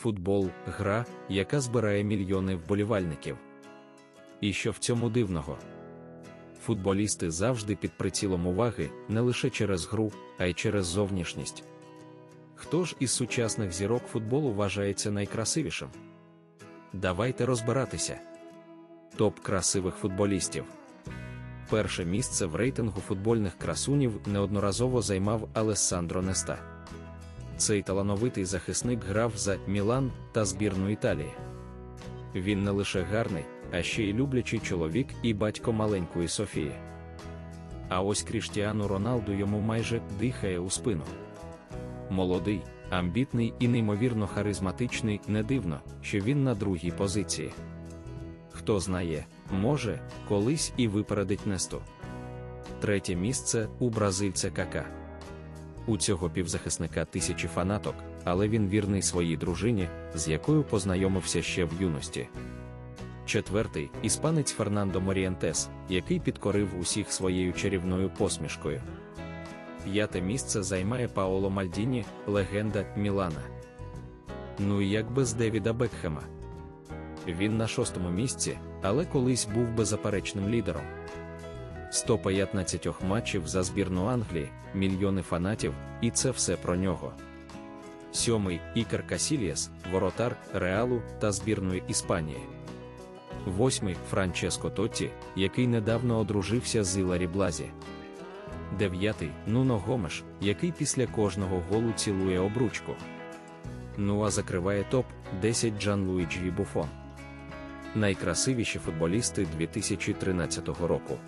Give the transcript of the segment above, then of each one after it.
Футбол гра, яка збирає мільйони вболівальників. І що в цьому дивного? Футболісти завжди під прицілом уваги не лише через гру, а й через зовнішність. Хто ж із сучасних зірок футболу вважається найкрасивішим? Давайте розбиратися. Топ красивих футболістів. Перше місце в рейтингу футбольних красунів неодноразово займав Алессандро Неста. Цей талановитий захисник грав за Мілан та збірну Італії. Він не лише гарний, а ще й люблячий чоловік і батько маленької Софії. А ось Кріштіану Роналду йому майже дихає у спину. Молодий, амбітний і неймовірно харизматичний, не дивно, що він на другій позиції. Хто знає, може, колись і випередить Несту. Третє місце у бразильця Кака. У цього півзахисника тисячі фанаток, але він вірний своїй дружині, з якою познайомився ще в юності. Четвертий іспанець Фернандо Морієнтес, який підкорив усіх своєю чарівною посмішкою. П'яте місце займає Паоло Мальдіні, легенда Мілана. Ну і як без Девіда Бекхема. Він на шостому місці, але колись був беззаперечним лідером. 115 матчів за збірну Англії, мільйони фанатів, і це все про нього. Сьомий Ікар Касілієс, воротар Реалу та збірної Іспанії. Восьмий Франческо Тотті, який недавно одружився з Іларі Блазі. Дев'ятий Нуно Гомеш, який після кожного голу цілує обручку. Ну а закриває топ 10 Джан Луїджі Буфон. Найкрасивіші футболісти 2013 року.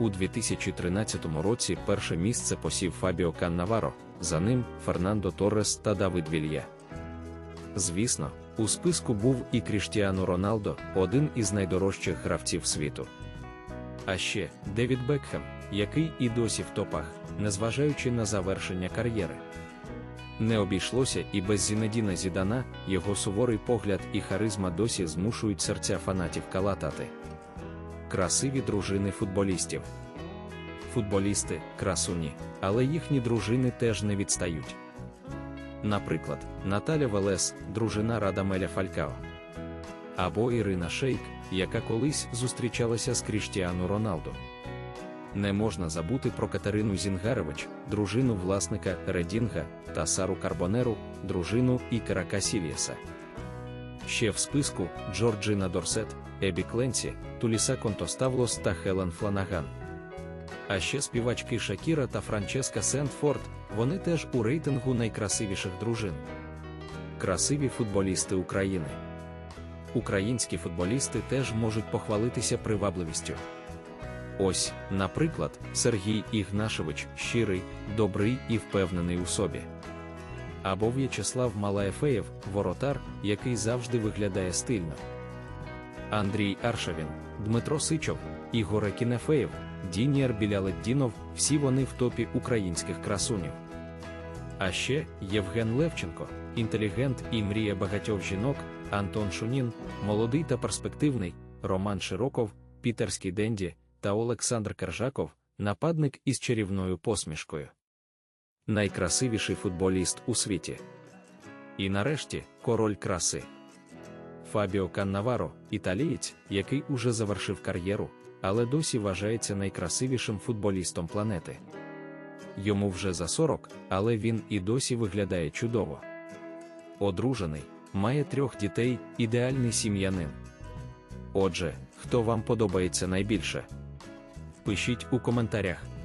У 2013 році перше місце посів Фабіо Каннаваро, за ним Фернандо Торрес та Давид Вілья. Звісно, у списку був і Кріштіану Роналдо, один із найдорожчих гравців світу. А ще Девід Бекхем, який і досі в топах, незважаючи на завершення кар'єри. Не обійшлося і без Зінедіна Зідана, його суворий погляд і харизма досі змушують серця фанатів калатати. Красиві дружини футболістів. Футболісти красуні, але їхні дружини теж не відстають. Наприклад, Наталя Велес, дружина Радамеля Фалькао. Або Ірина Шейк, яка колись зустрічалася з Кріштіану Роналду. Не можна забути про Катерину Зінгаревич, дружину власника Редінга, та Сару Карбонеру, дружину Ікара Касілієса. Ще в списку Джорджина Дорсет, Ебі Кленсі, Туліса Контоставлос та Хелен Фланаган. А ще співачки Шакіра та Франческа Сентфорд, вони теж у рейтингу найкрасивіших дружин. Красиві футболісти України. Українські футболісти теж можуть похвалитися привабливістю. Ось, наприклад, Сергій Ігнашевич щирий, добрий і впевнений у собі. Або В'ячеслав Малаєфеєв, воротар, який завжди виглядає стильно. Андрій Аршавін, Дмитро Сичов, Ігор Кінефеєв, Дініар Біляледдінов всі вони в топі українських красунів. А ще Євген Левченко, інтелігент і мрія багатьох жінок, Антон Шунін, молодий та перспективний, Роман Широков, Пітерський Денді та Олександр Кержаков, нападник із чарівною посмішкою. Найкрасивіший футболіст у світі. І нарешті король краси. Фабіо Каннаваро, італієць, який уже завершив кар'єру, але досі вважається найкрасивішим футболістом планети. Йому вже за 40, але він і досі виглядає чудово. Одружений, має трьох дітей, ідеальний сім'янин. Отже, хто вам подобається найбільше? Пишіть у коментарях.